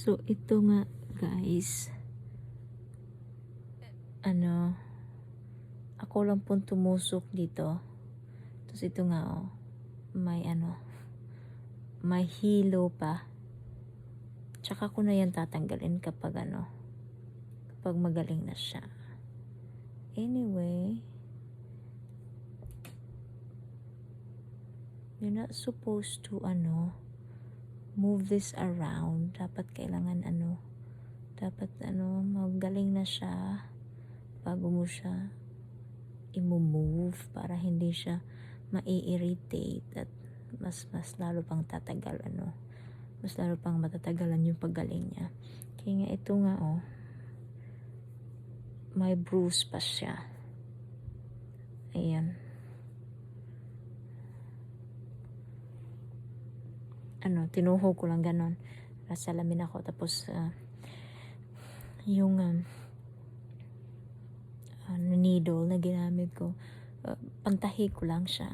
So, ito nga, guys. Ano, ako lang pong tumusok dito. Tapos ito nga, oh. May ano, may hilo pa. Tsaka ko na yan tatanggalin kapag ano, kapag magaling na siya. Anyway, you're not supposed to, ano, move this around. Dapat kailangan ano, dapat ano, magaling na siya bago mo siya i-move para hindi siya mai-irritate at mas mas lalo pang tatagal ano mas lalo pang matatagalan yung paggaling niya. Kaya nga ito nga oh may bruise pa siya. Ayan ano, tinuho ko lang ganon. Salamin ako. Tapos, ah, yung um, ano, needle na ginamit ko, ah, pantahi ko lang siya.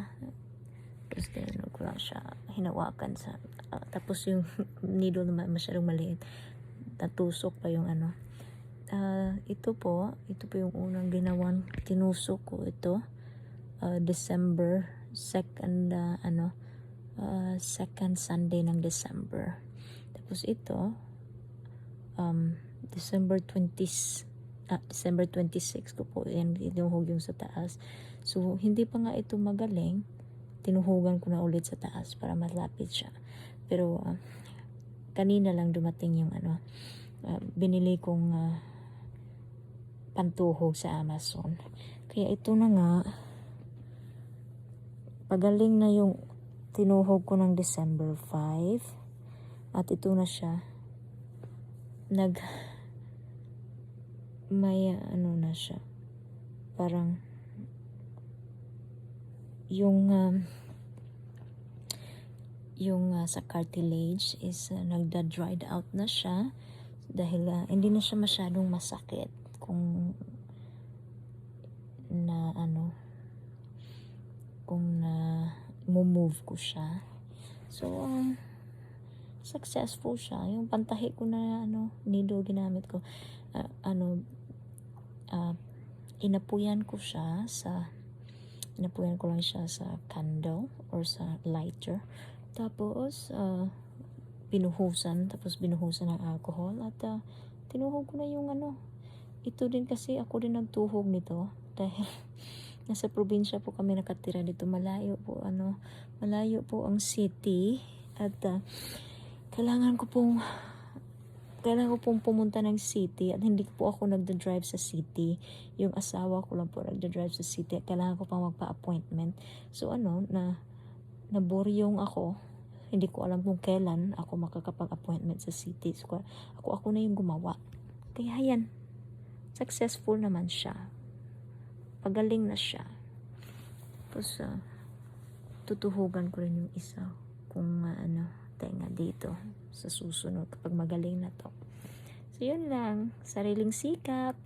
Tapos, ano ko lang siya, hinawakan sa, ah, tapos yung needle na masyadong maliit, natusok pa yung ano. Ah, ito po, ito po yung unang ginawan, tinusok ko ito, ah, December 2nd, ah, ano, uh, second Sunday ng December. Tapos ito, um, December 20, ah, December 26 ko po, yan, tinuhog yung sa taas. So, hindi pa nga ito magaling, tinuhugan ko na ulit sa taas para malapit siya. Pero, ah, kanina lang dumating yung ano, ah, binili kong ah, pantuhog sa Amazon. Kaya ito na nga, pagaling na yung tinuhog ko ng December 5 at ito na siya. Nag may ano na siya. Parang yung um, yung uh, sa cartilage is uh, nagda-dried out na siya. Dahil uh, hindi na siya masyadong masakit kung na ano kung na move ko siya. So, um, successful siya. Yung pantahi ko na ano, needle ginamit ko, uh, ano, uh, inapuyan ko siya sa, inapuyan ko lang siya sa candle or sa lighter. Tapos, uh, binuhusan, tapos binuhusan ng alcohol at uh, tinuhog ko na yung ano. Ito din kasi ako din nagtuhog nito dahil nasa probinsya po kami nakatira dito. Malayo po ano malayo po ang city. At uh, kailangan ko pong kailangan ko pong pumunta ng city at hindi po ako nagda-drive sa city. Yung asawa ko lang po nagda-drive sa city kailangan ko pang magpa-appointment. So ano na naboryong ako. Hindi ko alam kung kailan ako makakapag-appointment sa city. So, ako ako na yung gumawa. Kaya yan successful naman siya pagaling na siya. Tapos, uh, tutuhugan ko rin yung isa kung uh, ano, tenga dito sa susunod kapag magaling na to. So, yun lang. Sariling sikap.